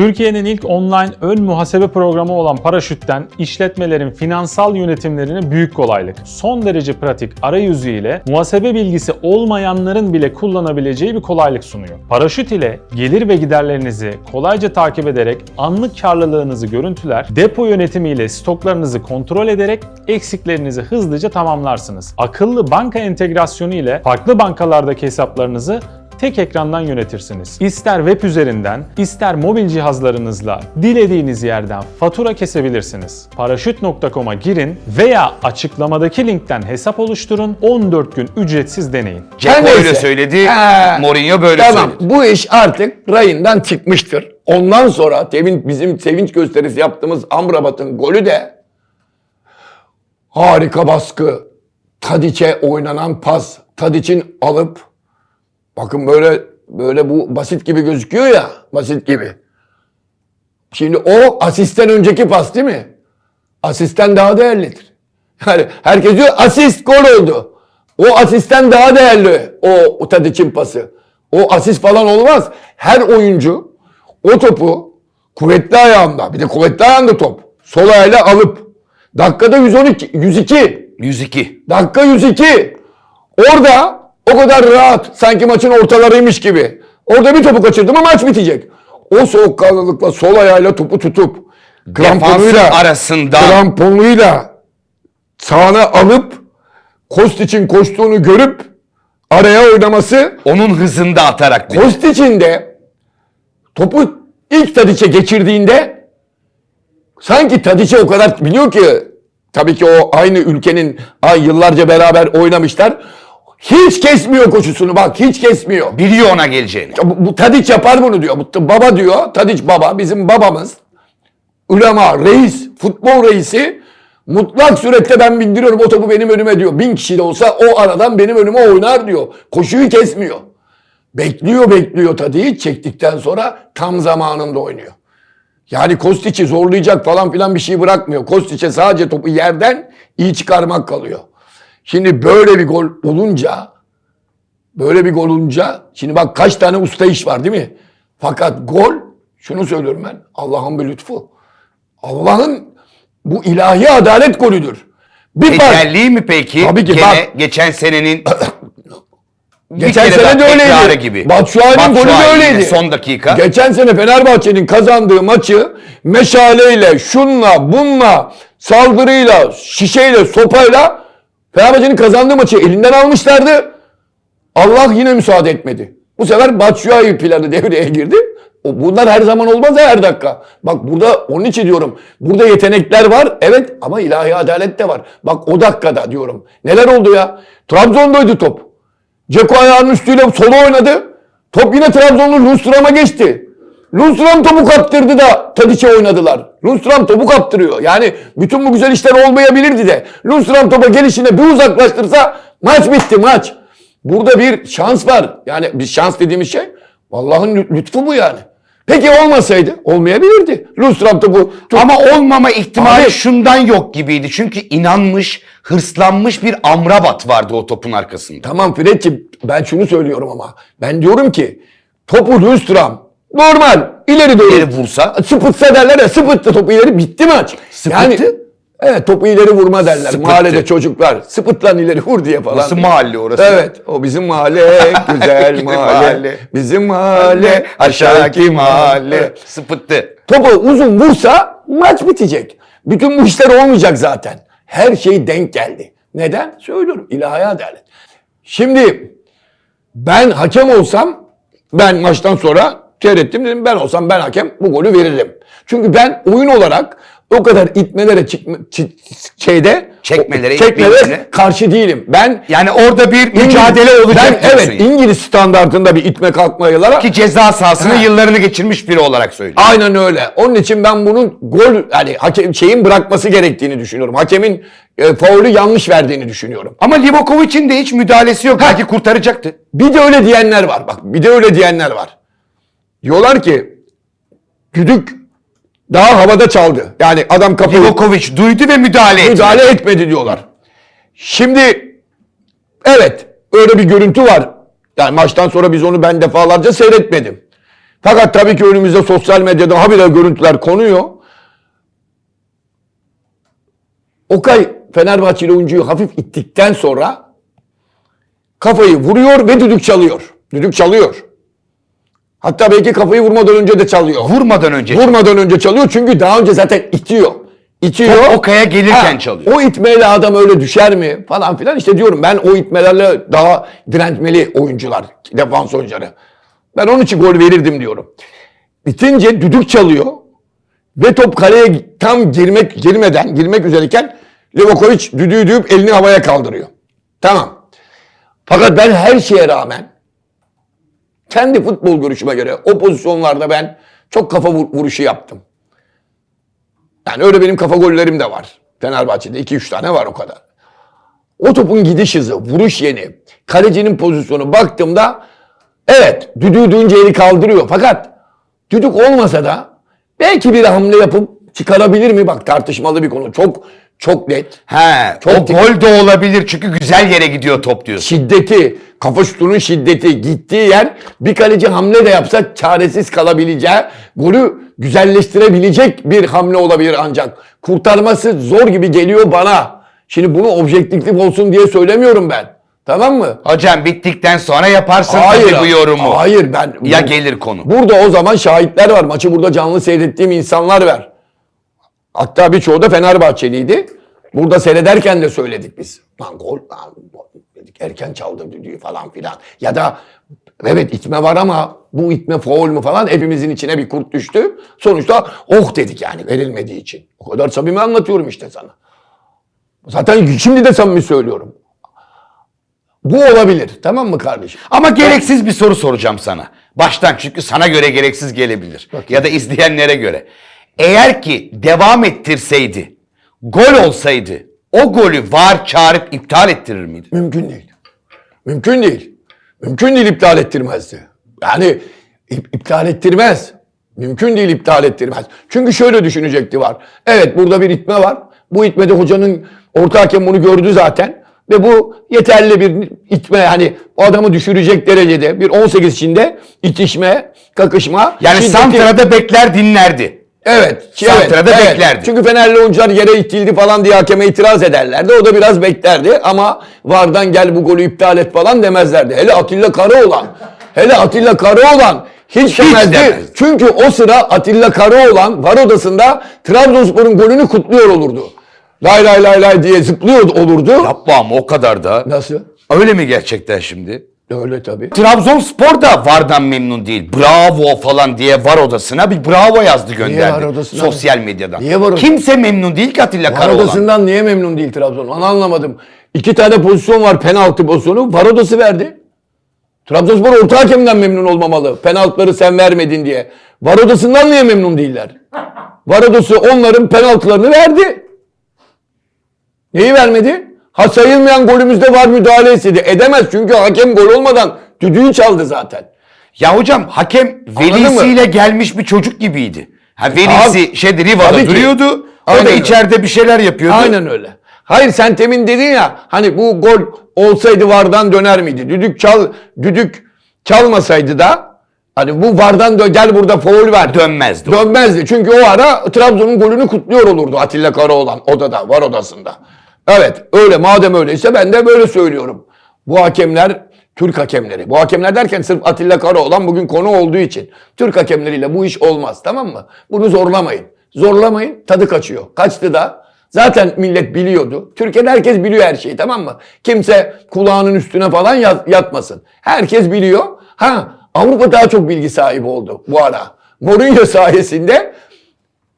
Türkiye'nin ilk online ön muhasebe programı olan Paraşüt'ten işletmelerin finansal yönetimlerine büyük kolaylık. Son derece pratik arayüzü ile muhasebe bilgisi olmayanların bile kullanabileceği bir kolaylık sunuyor. Paraşüt ile gelir ve giderlerinizi kolayca takip ederek anlık karlılığınızı görüntüler, depo yönetimiyle stoklarınızı kontrol ederek eksiklerinizi hızlıca tamamlarsınız. Akıllı banka entegrasyonu ile farklı bankalardaki hesaplarınızı tek ekrandan yönetirsiniz. İster web üzerinden, ister mobil cihazlarınızla dilediğiniz yerden fatura kesebilirsiniz. Paraşüt.com'a girin veya açıklamadaki linkten hesap oluşturun, 14 gün ücretsiz deneyin. Ceko neyse. öyle söyledi, Ha, Mourinho böyle Tamam söyledi. bu iş artık rayından çıkmıştır. Ondan sonra tevin, bizim sevinç gösterisi yaptığımız Amrabat'ın golü de harika baskı. Tadiç'e oynanan pas. Tadiç'in alıp bakın böyle böyle bu basit gibi gözüküyor ya basit gibi. Şimdi o asisten önceki pas değil mi? Asisten daha değerlidir. Yani herkes diyor asist gol oldu. O asisten daha değerli o, Tadiç'in pası. O asist falan olmaz. Her oyuncu o topu kuvvetli ayağında bir de kuvvetli ayağında top sol ayağıyla alıp dakikada 112 102 102. dakika 102 orada o kadar rahat sanki maçın ortalarıymış gibi. Orada bir topu kaçırdı mı maç bitecek. O soğukkanlılıkla sol ayağıyla topu tutup Defansın arasından kramponuyla sağına alıp Kostic'in koştuğunu görüp araya oynaması onun hızında atarak bir de. Kostic'in de topu ilk Tadiç'e geçirdiğinde sanki Tadiç'e o kadar biliyor ki tabii ki o aynı ülkenin ay yıllarca beraber oynamışlar. Hiç kesmiyor koşusunu bak hiç kesmiyor. biliyor ona geleceğini. Bu, bu Tadiç yapar bunu diyor. Bu, baba diyor. Tadiç baba bizim babamız. Ulema, reis, futbol reisi mutlak surette ben bindiriyorum o topu benim önüme diyor. Bin kişi de olsa o aradan benim önüme oynar diyor. Koşuyu kesmiyor. Bekliyor bekliyor Tadiç çektikten sonra tam zamanında oynuyor. Yani Kostic'i zorlayacak falan filan bir şey bırakmıyor. Kostic'e sadece topu yerden iyi çıkarmak kalıyor. Şimdi böyle bir gol olunca Böyle bir gol olunca şimdi bak kaç tane usta iş var değil mi? Fakat gol şunu söylüyorum ben Allah'ın bir lütfu. Allah'ın bu ilahi adalet golüdür. Bir Tecelli mi peki? Tabii ki, Gene bak. geçen senenin Geçen sene de öyleydi. gibi. Batshuayi'nin golü de öyleydi. Son dakika. Geçen sene Fenerbahçe'nin kazandığı maçı meşaleyle, şunla, bunla, saldırıyla, şişeyle, sopayla Fenerbahçe'nin kazandığı maçı elinden almışlardı. Allah yine müsaade etmedi. Bu sefer Batshuayi planı devreye girdi. Bunlar her zaman olmaz ya her dakika. Bak burada onun için diyorum. Burada yetenekler var evet ama ilahi adalet de var. Bak o dakikada diyorum. Neler oldu ya? Trabzon'daydı top. Ceko ayağının üstüyle sola oynadı. Top yine Trabzonlu Lundstram'a geçti. Lundstram topu kaptırdı da Tadiç'e oynadılar. Lundstram topu kaptırıyor. Yani bütün bu güzel işler olmayabilirdi de. Lundstram topa gelişine bir uzaklaştırsa maç bitti maç. Burada bir şans var. Yani bir şans dediğimiz şey Allah'ın lü- lütfu bu yani. Peki olmasaydı olmayabilirdi. Lundstram topu Ama olmama ihtimali Abi- şundan yok gibiydi. Çünkü inanmış, hırslanmış bir Amrabat vardı o topun arkasında. Tamam Fredciğim ben şunu söylüyorum ama. Ben diyorum ki topu Lundstram normal ileri doğru. İleri vursa? Sıpıtsa derler ya sıpıttı topu ileri bitti maç. Sıpıttı? evet topu ileri vurma derler. Sıpıttı. Mahallede çocuklar sıpıtlan ileri vur diye falan. Nasıl mahalle orası? Evet o bizim mahalle güzel mahalle. Bizim mahalle aşağıdaki mahalle. Sıpıttı. Topu uzun vursa maç bitecek. Bütün bu işler olmayacak zaten. Her şey denk geldi. Neden? Söylüyorum. ilahi adalet. Şimdi ben hakem olsam ben maçtan sonra seyrettim dedim ben olsam ben hakem bu golü veririm. Çünkü ben oyun olarak o kadar itmelere çıkma, şeyde Çekmelere, çekmelere karşı değilim. Ben Yani orada bir İngiliz- mücadele olacak Ben evet yani. İngiliz standartında bir itme kalkmayalara Ki ceza sahasını Ha. yıllarını geçirmiş biri olarak söylüyor. Aynen öyle. Onun için ben bunun gol yani hakem şeyin bırakması gerektiğini düşünüyorum. Hakemin e, faulü yanlış verdiğini düşünüyorum. Ama Livakovic'in de hiç müdahalesi yok. Belki kurtaracaktı. Bir de öyle diyenler var. Bak bir de öyle diyenler var. Diyorlar ki düdük daha havada çaldı. Yani adam kapıyı Livakovic duydu ve müdahale etti. müdahale etmedi diyorlar. Şimdi evet öyle bir görüntü var. Yani maçtan sonra biz onu ben defalarca seyretmedim. Fakat tabii ki önümüzde sosyal medyada habire görüntüler konuyor. Okay Fenerbahçeli oyuncuyu hafif ittikten sonra kafayı vuruyor ve düdük çalıyor. Düdük çalıyor. Hatta belki kafayı vurmadan önce de çalıyor. Vurmadan önce. Vurmadan önce çalıyor çünkü daha önce zaten itiyor. İtiyor. Top Okay'a gelirken çalıyor. O itmeyle adam öyle düşer mi falan filan işte diyorum ben o itmelerle daha dirençmeli oyuncular, defans oyuncuları. Ben onun için gol verirdim diyorum. Bitince düdük çalıyor ve top kaleye tam girmek girmeden girmek üzereyken Livakovic düdüğü düğüp elini havaya kaldırıyor. Tamam. Fakat ben her şeye rağmen kendi futbol görüşüme göre o pozisyonlarda ben çok kafa vur- vuruşu yaptım. Yani öyle benim kafa gollerim de var. Fenerbahçe'de 2-3 tane var o kadar. O topun gidiş hızı, vuruş yeni, kalecinin pozisyonu baktığımda evet düdüğü duyunca eli kaldırıyor. Fakat düdük olmasa da belki bir hamle yapıp çıkarabilir mi? Bak tartışmalı bir konu. Çok çok net. He, Çok o gol de olabilir çünkü güzel yere gidiyor top diyorsun. şiddeti, kafa şutunun şiddeti gittiği yer bir kaleci hamle de yapsa çaresiz kalabileceği, golü güzelleştirebilecek bir hamle olabilir ancak. Kurtarması zor gibi geliyor bana. Şimdi bunu objektiflik olsun diye söylemiyorum ben. Tamam mı? Hocam bittikten sonra yaparsın tabii bu yorumu. Hayır ben. Ya gelir konu. Burada o zaman şahitler var. Maçı burada canlı seyrettiğim insanlar var. Hatta birçoğu da Fenerbahçeliydi. Burada seyrederken de söyledik biz. Lan gol lan, gol dedik erken çaldı düdüğü falan filan. Ya da evet itme var ama bu itme faul mu falan hepimizin içine bir kurt düştü. Sonuçta oh dedik yani verilmediği için. O kadar samimi anlatıyorum işte sana. Zaten şimdi de samimi söylüyorum. Bu olabilir. Tamam mı kardeşim? Ama gereksiz bir soru soracağım sana. Baştan çünkü sana göre gereksiz gelebilir. Ya da izleyenlere göre. Eğer ki devam ettirseydi, gol olsaydı o golü var çağırıp iptal ettirir miydi? Mümkün değil. Mümkün değil. Mümkün değil iptal ettirmezdi. Yani ip- iptal ettirmez. Mümkün değil iptal ettirmez. Çünkü şöyle düşünecekti var. Evet burada bir itme var. Bu itmede hocanın orta hakem bunu gördü zaten. Ve bu yeterli bir itme yani o adamı düşürecek derecede bir 18 içinde itişme, kakışma. Yani şiddeti- Santra'da bekler dinlerdi. Evet. Santra'da evet, beklerdi. Çünkü Fenerli oyuncular yere itildi falan diye hakeme itiraz ederlerdi. O da biraz beklerdi ama vardan gel bu golü iptal et falan demezlerdi. Hele Atilla Karaoğlan. hele Atilla Karaoğlan hiç, demezdi. demezdi. Çünkü o sıra Atilla Karaoğlan var odasında Trabzonspor'un golünü kutluyor olurdu. Lay lay lay lay diye zıplıyor olurdu. Yapma ama o kadar da. Nasıl? Öyle mi gerçekten şimdi? Öyle tabii. Trabzonspor da VAR'dan memnun değil. Bravo falan diye VAR odasına bir bravo yazdı gönderdi. VAR odasına? Sosyal medyadan. Niye VAR odası? Kimse memnun değil ki Atilla Var Karaoğlan. odasından niye memnun değil Trabzon? Onu anlamadım. İki tane pozisyon var penaltı pozisyonu. Var odası verdi. Trabzonspor orta hakemden memnun olmamalı. Penaltıları sen vermedin diye. Var odasından niye memnun değiller? Var odası onların penaltılarını verdi. Neyi vermedi? Ha sayılmayan golümüzde var müdahale istedi. Edemez çünkü hakem gol olmadan düdüğü çaldı zaten. Ya hocam hakem Anladın velisiyle gelmiş bir çocuk gibiydi. Ha velisi Abi, şeyde Riva'da tabii ki. duruyordu. O Aynen da öyle. içeride bir şeyler yapıyordu. Aynen öyle. Hayır sen temin dedin ya hani bu gol olsaydı vardan döner miydi? Düdük çal düdük çalmasaydı da hani bu vardan dö gel burada foul ver. Dönmezdi o. Dönmezdi. Çünkü o ara Trabzon'un golünü kutluyor olurdu Atilla Karaoğlan odada, var odasında. Evet öyle madem öyleyse ben de böyle söylüyorum. Bu hakemler Türk hakemleri. Bu hakemler derken sırf Atilla Karaoğlan bugün konu olduğu için. Türk hakemleriyle bu iş olmaz tamam mı? Bunu zorlamayın. Zorlamayın tadı kaçıyor. Kaçtı da zaten millet biliyordu. Türkiye'de herkes biliyor her şeyi tamam mı? Kimse kulağının üstüne falan yat- yatmasın. Herkes biliyor. Ha Avrupa daha çok bilgi sahibi oldu bu ara. Mourinho sayesinde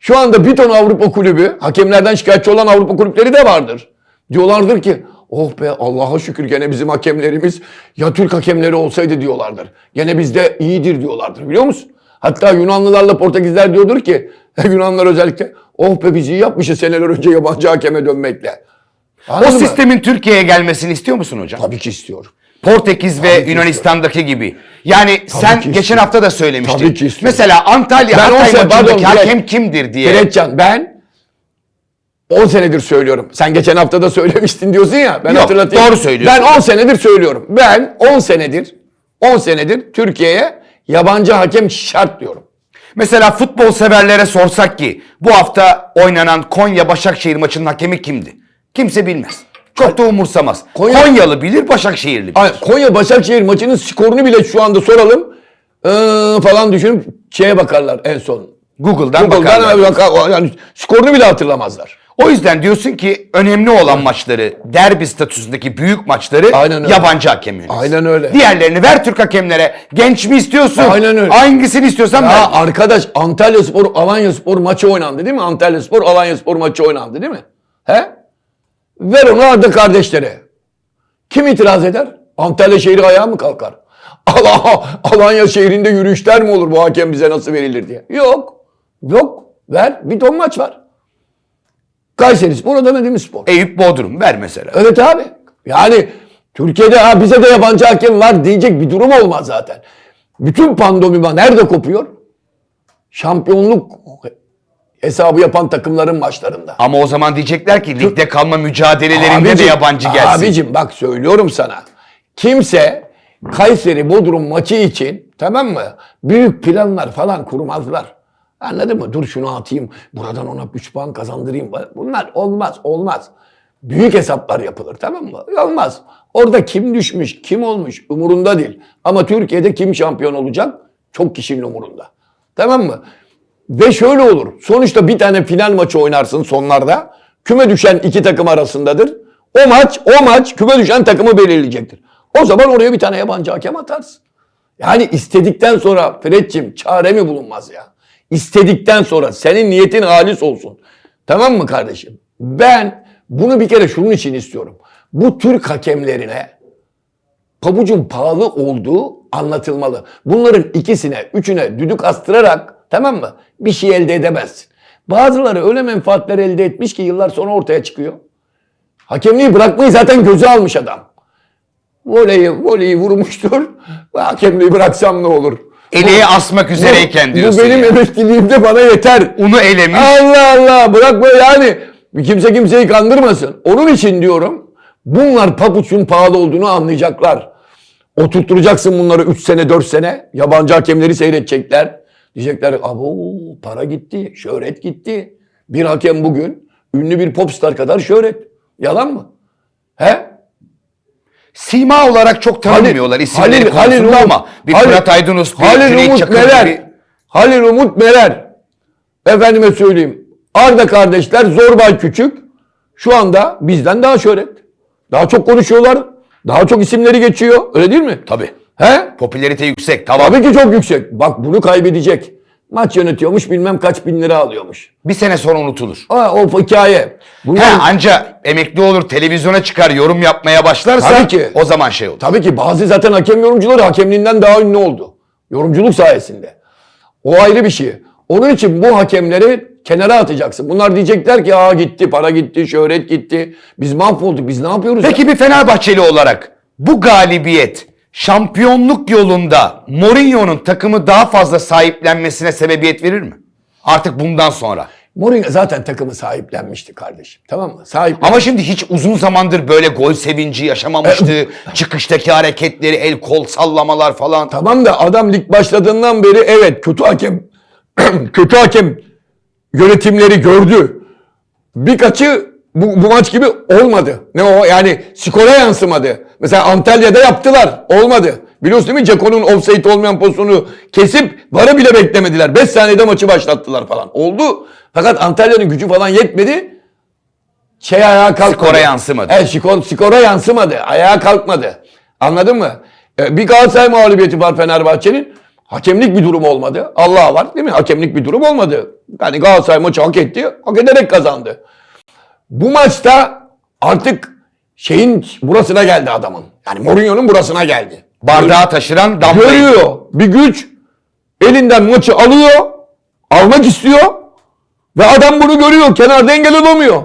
şu anda bir ton Avrupa kulübü, hakemlerden şikayetçi olan Avrupa kulüpleri de vardır. Diyorlardır ki, oh be Allah'a şükür gene bizim hakemlerimiz ya Türk hakemleri olsaydı diyorlardır. Gene bizde iyidir diyorlardır biliyor musun? Hatta Yunanlılarla Portekizler diyordur ki, Yunanlılar özellikle, oh be biz iyi yapmışız seneler önce yabancı hakeme dönmekle. O Anladın mı? sistemin Türkiye'ye gelmesini istiyor musun hocam? Tabii ki istiyorum. Portekiz ve Yunanistan'daki gibi. Yani sen ki geçen istiyorum. hafta da söylemiştin. Tabii ki istiyorum. Mesela Antalya Ben Hatay maçındaki hakem kimdir diye. Diretcan ben 10 senedir söylüyorum. Sen geçen hafta da söylemiştin diyorsun ya. Ben Yok, hatırlatayım. doğru söylüyorsun. Ben 10 senedir söylüyorum. Ben 10 senedir 10 senedir Türkiye'ye Yabancı hakem şart diyorum. Mesela futbol severlere sorsak ki bu hafta oynanan Konya Başakşehir maçının hakemi kimdi? Kimse bilmez. Çok da umursamaz. Konya- Konyalı bilir, Başakşehirli bilir. Ay, Konya Başakşehir maçının skorunu bile şu anda soralım. Ee, falan düşünüp şeye bakarlar en son. Google'dan, Google'dan bakarlar. baka- yani skorunu bile hatırlamazlar. O yüzden diyorsun ki önemli olan maçları, derbi statüsündeki büyük maçları Aynen öyle. yabancı hakem yönetsin. Aynen öyle. Diğerlerini ver Türk hakemlere. Genç mi istiyorsun? Aynen öyle. Hangisini istiyorsan ver. Ya arkadaş Antalya Spor Alanya Spor maçı oynandı değil mi? Antalya Spor Alanya Spor maçı oynandı değil mi? He? Ver onu Arda kardeşlere. Kim itiraz eder? Antalya şehri ayağa mı kalkar? Allah, Alanya şehrinde yürüyüşler mi olur bu hakem bize nasıl verilir diye. Yok. Yok. Ver. Bir ton maç var. Kayseri Spor Adana Demirspor. Eyüp Bodrum ver mesela. Evet abi. Yani Türkiye'de ha bize de yabancı hakem var diyecek bir durum olmaz zaten. Bütün pandomima nerede kopuyor? Şampiyonluk hesabı yapan takımların maçlarında. Ama o zaman diyecekler ki ligde kalma mücadelelerinde de yabancı gelsin. Abicim bak söylüyorum sana. Kimse Kayseri Bodrum maçı için tamam mı? Büyük planlar falan kurmazlar. Anladın mı? Dur şunu atayım. Buradan ona 3 puan kazandırayım. Bunlar olmaz olmaz. Büyük hesaplar yapılır tamam mı? Olmaz. Orada kim düşmüş, kim olmuş umurunda değil. Ama Türkiye'de kim şampiyon olacak? Çok kişinin umurunda. Tamam mı? Ve şöyle olur. Sonuçta bir tane final maçı oynarsın sonlarda. Küme düşen iki takım arasındadır. O maç, o maç küme düşen takımı belirleyecektir. O zaman oraya bir tane yabancı hakem atarsın. Yani istedikten sonra Fred'cim çare mi bulunmaz ya? İstedikten sonra senin niyetin halis olsun. Tamam mı kardeşim? Ben bunu bir kere şunun için istiyorum. Bu Türk hakemlerine pabucun pahalı olduğu anlatılmalı. Bunların ikisine, üçüne düdük astırarak tamam mı? Bir şey elde edemezsin. Bazıları öyle menfaatler elde etmiş ki yıllar sonra ortaya çıkıyor. Hakemliği bırakmayı zaten göze almış adam. Voleyi, voleyi vurmuştur. Hakemliği bıraksam ne olur? Eleğe asmak üzereyken bu, diyorsun. Bu benim yani. emekliliğimde bana yeter. Unu elemiş. Allah Allah bırakma yani. Kimse kimseyi kandırmasın. Onun için diyorum bunlar pabuçun pahalı olduğunu anlayacaklar. Oturtturacaksın bunları 3 sene 4 sene. Yabancı hakemleri seyredecekler. Diyecekler abo para gitti, şöhret gitti. Bir hakem bugün ünlü bir popstar kadar şöhret. Yalan mı? He? Sima olarak çok tanınmıyorlar isimleri konusunda Umut- ama bir Halil- Fırat Aydınus, bir Halil Cüneyt Umut Çakır Meler, gibi. Halil Umut Meler. Efendime söyleyeyim. Arda kardeşler Zorbay Küçük şu anda bizden daha şöhret. Daha çok konuşuyorlar. Daha çok isimleri geçiyor. Öyle değil mi? Tabii. He? Popülarite yüksek. Tamam. Tabii ki çok yüksek. Bak bunu kaybedecek. Maç yönetiyormuş bilmem kaç bin lira alıyormuş. Bir sene sonra unutulur. Aa, o hikaye. Bunlar, He, anca emekli olur, televizyona çıkar, yorum yapmaya başlarsa Tabii ki. o zaman şey olur. Tabii ki bazı zaten hakem yorumcuları hakemliğinden daha ünlü oldu. Yorumculuk sayesinde. O ayrı bir şey. Onun için bu hakemleri kenara atacaksın. Bunlar diyecekler ki aa gitti, para gitti, şöhret gitti. Biz mahvolduk, biz ne yapıyoruz? ya? Peki bir Fenerbahçeli olarak bu galibiyet şampiyonluk yolunda Mourinho'nun takımı daha fazla sahiplenmesine sebebiyet verir mi? Artık bundan sonra. Mourinho zaten takımı sahiplenmişti kardeşim. Tamam mı? Sahip. Ama şimdi hiç uzun zamandır böyle gol sevinci yaşamamıştı. Çıkıştaki hareketleri, el kol sallamalar falan. Tamam da adam lig başladığından beri evet kötü hakem kötü hakem yönetimleri gördü. Birkaçı bu, bu maç gibi olmadı. Ne o yani skora yansımadı. Mesela Antalya'da yaptılar. Olmadı. Biliyorsun değil mi? Ceko'nun offside olmayan pozisyonu kesip varı bile beklemediler. 5 saniyede maçı başlattılar falan. Oldu. Fakat Antalya'nın gücü falan yetmedi. Şey ayağa kalkmadı. Skora yansımadı. Evet skor, skora yansımadı. Ayağa kalkmadı. Anladın mı? Ee, bir Galatasaray mağlubiyeti var Fenerbahçe'nin. Hakemlik bir durum olmadı. Allah var değil mi? Hakemlik bir durum olmadı. Yani Galatasaray maçı hak etti. Hak ederek kazandı. Bu maçta artık şeyin burasına geldi adamın. Yani Mourinho'nun burasına geldi. Bardağı taşıran damlayı. Görüyor. Bir güç elinden maçı alıyor. Almak istiyor. Ve adam bunu görüyor. Kenarda engel olamıyor.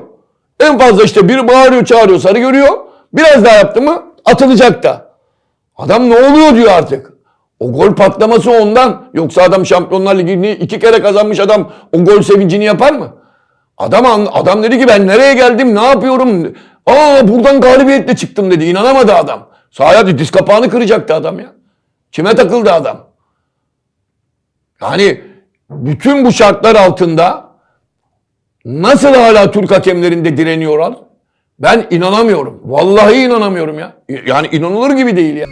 En fazla işte biri bağırıyor çağırıyor sarı görüyor. Biraz daha yaptı mı atılacak da. Adam ne oluyor diyor artık. O gol patlaması ondan. Yoksa adam Şampiyonlar Ligi'ni iki kere kazanmış adam o gol sevincini yapar mı? Adam adam dedi ki ben nereye geldim ne yapıyorum? Aa buradan galibiyetle çıktım dedi. İnanamadı adam. Sahaya diz kapağını kıracaktı adam ya. Kime takıldı adam? Yani bütün bu şartlar altında nasıl hala Türk hakemlerinde direniyorlar? Ben inanamıyorum. Vallahi inanamıyorum ya. Yani inanılır gibi değil ya.